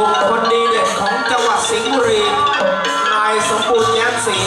บุคคลดีเด่นของจังหวัดสิงห์บุรีนายสมบูรณ์แย้มศรี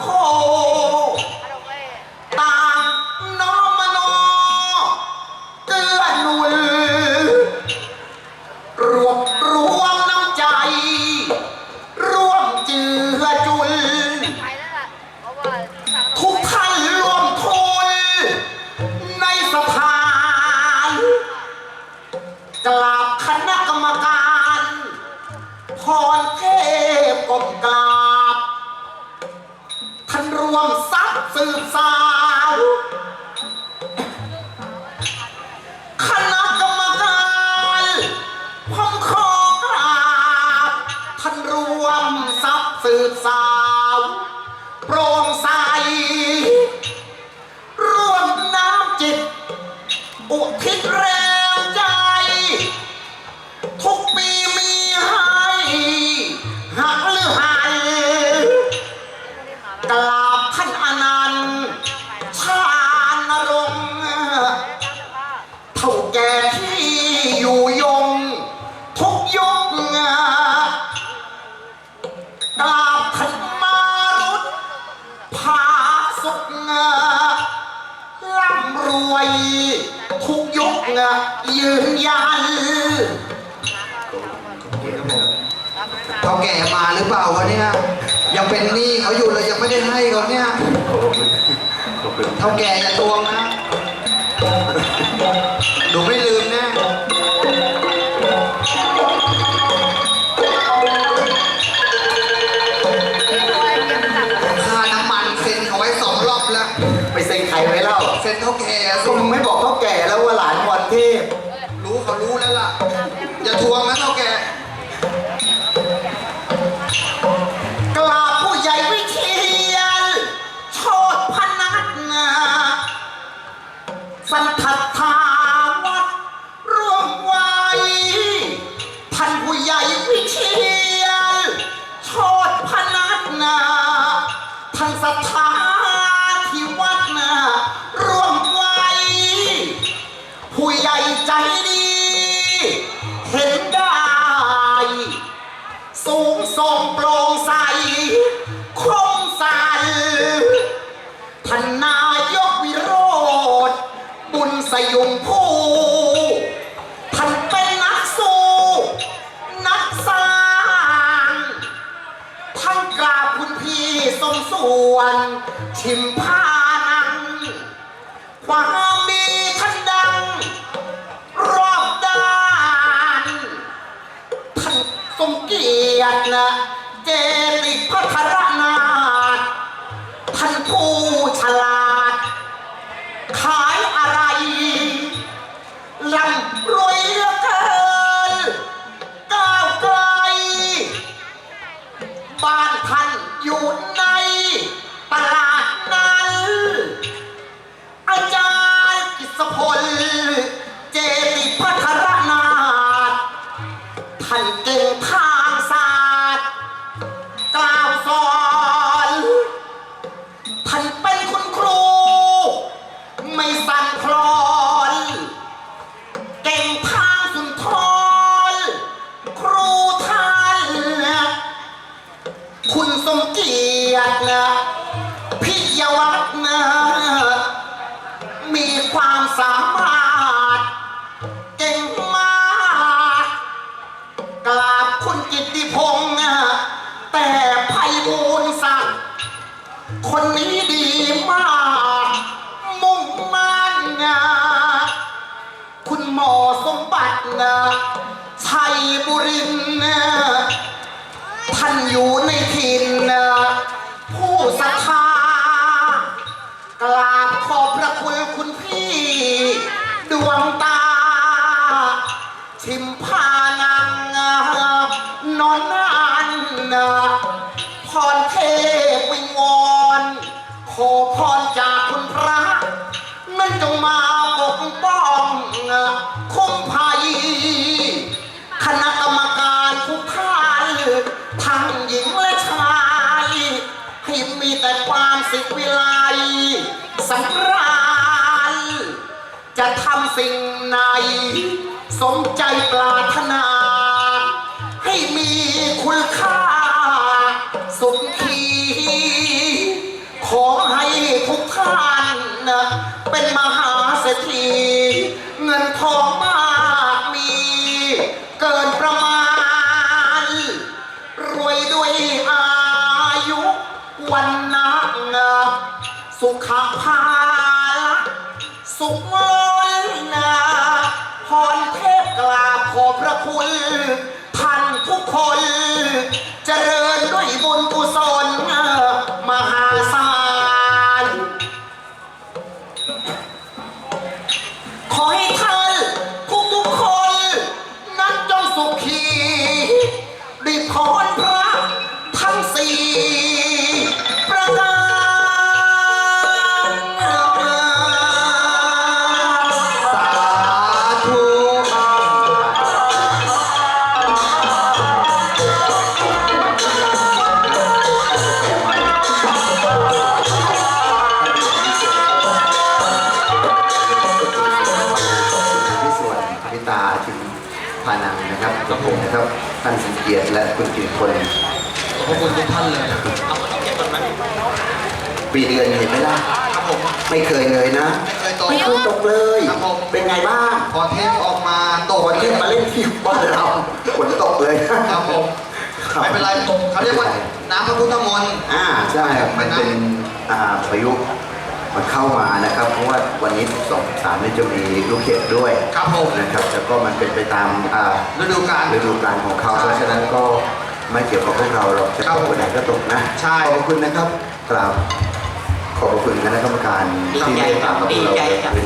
โคตามน้อมมโนเกื้อหนุนรวบรวมน้ำใจรวมเจือจุนาทุกท่านรวมทุนในสภากราบคณะกรรมการ พรเทพกบกลา สืบสาว คณะกรรมการผมขอกราบท่านรวมทรัพย์สืบสาวาแก่มาหรือเปล่าวะเนี่ย ยังเป็นหนี้เขาอยู่เลยยังไม่ได้ให้เขาเนี่ยเท่าแก่อย่าตวงนะดูไม่ลืมแน่ค่าน้ำมันเซ็นเขาไว้สองรอบแล้ว ไปเซ็นใครไว้เล่าเซ็นเท่าแก่ก็สิมึงไม่บอกเขาแก่แล้วว่าหลานวันเทพรู้เขารู้แล้วล่ะ อย่าทวงนะเท่า เห็นได้ สูงส่งโปร่งใส คมสันท่านนายกวิโรธบุญสยุงผู้ท่านเป็นนักสู้ นักสร้าง ท่านกราบคุณพี่สมส่วน ชิมพานังความ ยรตินะเจติพัทรนา ท่านผู้ จงมาปกป้อง คุ้มภัย คณะกรรมการทุกท่านทั้งหญิงและชายให้มีแต่ความสิทวิไลสำราญจะทำสิ่งไหนสมใจปรารถนา ให้มีคุณค่า สุขีขอให้ทุกท่านนะ เป็นมหาเศรษฐี เงินทองมากมี เกินประมาณ รวยด้วยอายุวันนะสุขภาละสุขล้นนะพรเทพกราขอบพระคุณท่านทุกคน นะครับท่านสมเกียรติและคุณกิตพลขอบคุณทุกท่านเลยปีเดือนเห็นไหมล่ะครับผมไม่เคยเลยนะไม่เคยตกไม่เคยตกเลยครับผมเป็นไงบ้างพอเทปออกมาตกวันเลนี้ยมาเล่นที่บ้านเราฝนตกเลยครับผมไม่เป็นไรเขาเรียกว่าน้ำพระพุทธมนต์อ่าใช่ครับมันเป็นอ่าพายุ มันเข้ามานะครับ เพราะว่าวันนี้สองสามนี่จะมีลูกเห็บด้วยครับผมนะครับแล้วก็มันเป็นไปตามอ่าฤดูกาล ฤดูกาลของเขาใช่เพราะฉะนั้นก็ไม่เกี่ยวกับพวกเราหรอกจะครัตบกวันไหนก็ตกนะใช่ ขอบคุณนะครับกราบขอบคุณคณะกรรมการที่ได้ตามกับพวกเรา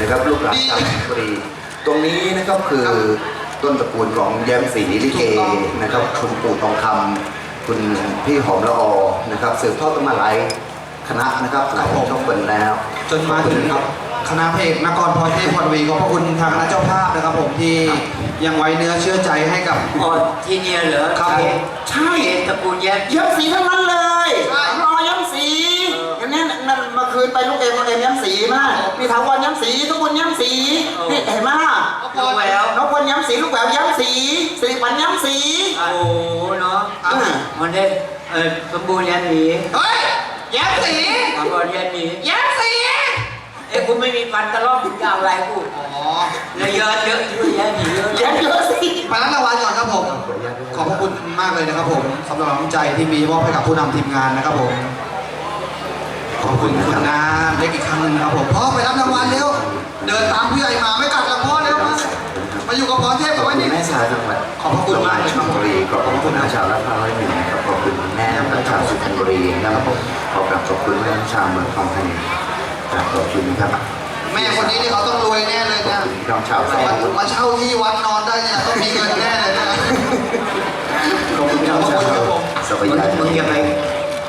นะครับลูกหลานชาวสิงห์บุรีตรงนี้นะครับคือต้นตระกูลของแย้มศรีลิเกนะครับคุณปู่ทองคำคุณพี่หอมละออนะครับสืบทอดกันมาหลายคณะนะครับหลายช่องเปิดแล้ว จนมาถึงครับคณะเพลงนครพรเทพพรวีขอบพระคุณทางคณะเจ้าภาพนะครับผมที่ยังไว้เนื้อเชื่อใจให้กับ อ๋อที่เนี่ยเหรอครับผม ใช่เอ็นตระกูลแย้มย้ำสีทั้งนั้นเลยใช่รอย้ำสีอันนี้นั่นเมื่อคืนไปลูกเอ็มลูกเอ็มย้ำสีมามีถาวรย้ำสีทุกคนย้ำสีนี่เห็นไหมล่ะลูกแหววน้องพลย้ำสีลูกแหววย้ำสีสิริปันย้ำสีโอ้โหเนาะอ่ามันได้เออสมบูรณ์แย้มหนีเฮ้ยแย้มสีสมบูรณ์แย้มหนีแย้มสี เอ้ยกูไม่มีฟันตะล่อมยาวอะไรกูอ๋อเลยเยอะเยอะที่แย้มหนีเยอะย้ำเยอะสิไปรับรางวัลก่อนครับผม ขอบพระคุณมากเลยนะครับผมสำหรับน้ำใจที่มีมอบให้กับผู้นำทีมงานนะครับผม ขอบคุณคุณนะเล็กอีกครั้งหนึงนะครับผมพ่อไปรับรางวัลเร็ว เดินตามผู้ใหญ่มาไม่กัดละพ่อเร็วมามาอยู่กับพรเทพขกัอบบไว้คุณนี่ แม่ชาวจังหวัดขอบพระคุณมากเลยชครัลบบุรีขอบพระคุณอาชาวราชพร้าวร้อยหนึ่งครับขอบคุณแม่และชาวสุพรรณบุรีนะครับขอบกับขอบคุณแม่ชาวเมืองทองธานี ครับขอบคุณครับแม่คนนี้นี่เขาต้องรวยแน่เลยขอบนะคุณน้องชาวสมามุทรมาเช่าที่วัดนอนได้เนี่ยต้องมีเงินแน่เลยนะขอบคุณน้องชาวสวัสมึงดีมึงอย่าไป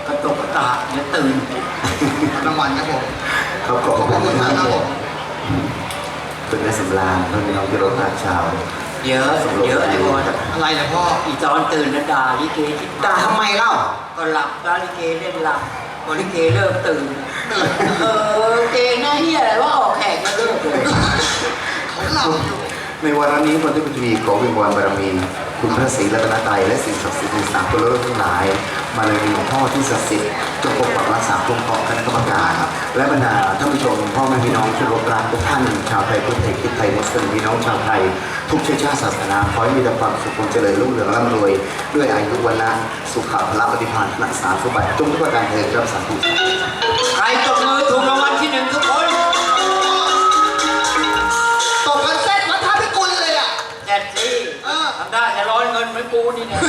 กระตกกระตากเดี๋ยวตื่นรางวัลครับผมครับขอบขอบพระคุคุณณมามากกครับผมคุณแม่สำราญคุณน้องกิโรตาชาวเยอะเยอะไอ้บอลอะไรเนี่ยพ่ออีตอนตื่นนะด่าลิเกที่ด่าทำไมเล่าก็หลับแล้วลิเกเล่นหลับพอลิเกเริ่มตื่น เออเกงหน้าเฮียอะไรว่าออกแขกก็เลิกเลยเขาหลับอยู่ในวันนี้คนที่เป็นทีขอวิงวอนบารมี คุณพระศรีรัตนตรัยและสิ่งศักดิ์สิทธิ์ในสามกุลโลกทั้งหลาย มาเลยมีหลวงพ่อที่ศักดิ์สิทธิ์จงปกปักรักษาคุ้มครองคณะกรรมการและบรรดาท่านผู้ชมพ่อแม่พี่น้องที่รบรักทุกท่าน ชาวไทยพุทธไทยคิดไทยมุสลิมพี่น้องชาวไทย ทุกเชื้อชาติศาสนาขอให้มีแต่ความสุขความเจริญรุ่งเรืองร่ำรวย ด้วยอายุวันนะสุขภาพละปฏิภาณรักษาสมบัติจงทุกประการเถิดครับสาธุ ที่หนึ่งทุกคน ตบกันเส้นวัฒนพิกุลเลยอะแจ็ดสิเออ ทำได้แต่ร้อนเงินเหมือนกูนี่นะ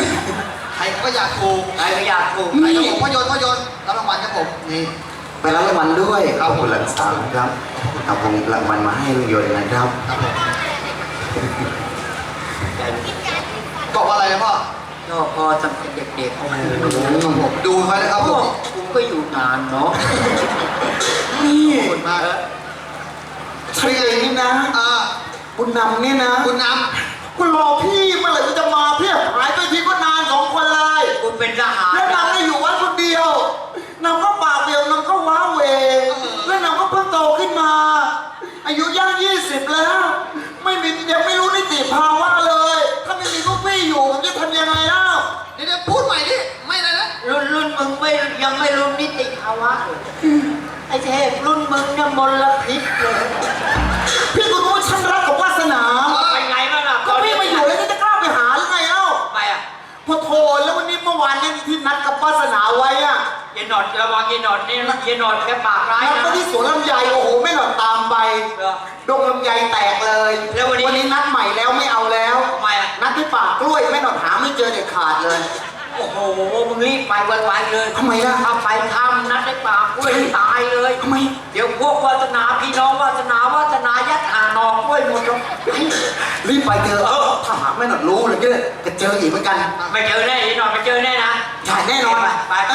ใครก็อยากถูกใครก็อยากถูกใครก็บอกพ่อยนต์พ่อยนต์รับรางวัลครับผม นี่ ไปรับรางวัลด้วยขอบคุณหลังสามนะครับเอาพงรางวัลมาให้ลุงยนต์นะครับครับผมบอกว่าอะไรนะพ่อ ก็พอตั้งแต่เด็กๆโอ้โหครับผมดูไว้นะครับพผวม กกูก็อยู่นานเนาะ นี่ขอบคุณมากใช่เองนี่นะอ่าคุณนำเนี่ยนะคุณน้คุณรอพี่เมื่อไหร่คุณจะมาเพี่หายไปทีก็นานสองคนเลยกูเป็นทหารแล้วนำได้อยู่วัดคนเดียวนำก็ปากเดียวนำก็ว้าเหวแล้วนำก็เพิ่งโตขึ้นมา อายุย่างยี่สิบแล้ว ไม่มียังไม่รู้นิติภาวะเลย ถ้าไม่มีพวกพี่อยู่ผมจะทำยังไงเล่าำเดี๋ยวๆพูดใหม่ดิ ไม่เลยนะ รุ่นรุ่นมึงไม่ยังไม่รู้นิติภา วะเลยไอ้เทพรุ่นมึงเนี่ยมลพิษเลย พี่ก็รู้ว่าฉันรักกับวาสนา เป็นไงบ้างล่ะก็พี่มาอยู่แล้วจะกล้าไปหาหรือไงเล่าไปอะพอโทรแล้ววันนี้เมื่อวานเนี่ยที่นัดกับวาสนาไว้อะเยนหนอดระวังเยนหนอดนี่เยนหนอดแกปากร้ายนัดนะ ไปที่สวนลำไยโอ้โหไม่หลอดตามไปเหรอดงลำไยแตกเลยแล้ววันนี้วันนี้นัดใหม่แล้วไม่เอาแล้ว ทำไมอะ นัดที่ป่ากล้วยไม่หนอดหาไม่เจอเด็ดขาดเลย โอ้โห มึงรีบไปไวๆเลยทำไมล่ะ ถ้าไปทำนัดได้ปากกล้วยตายเลยทำไม เดี๋ยวพวกวาสนาพี่น้องวาสนาวาสนายัดหาหนอกล้วยหมดแล้วรีบไปเจอเออถ้าหากไม่หนอดรู้เลยก็จะเจออีกเหมือนกัน ไม่เจอแน่ยีหนอดไม่เจอแน่นะ ใช่แน่นอนไปไป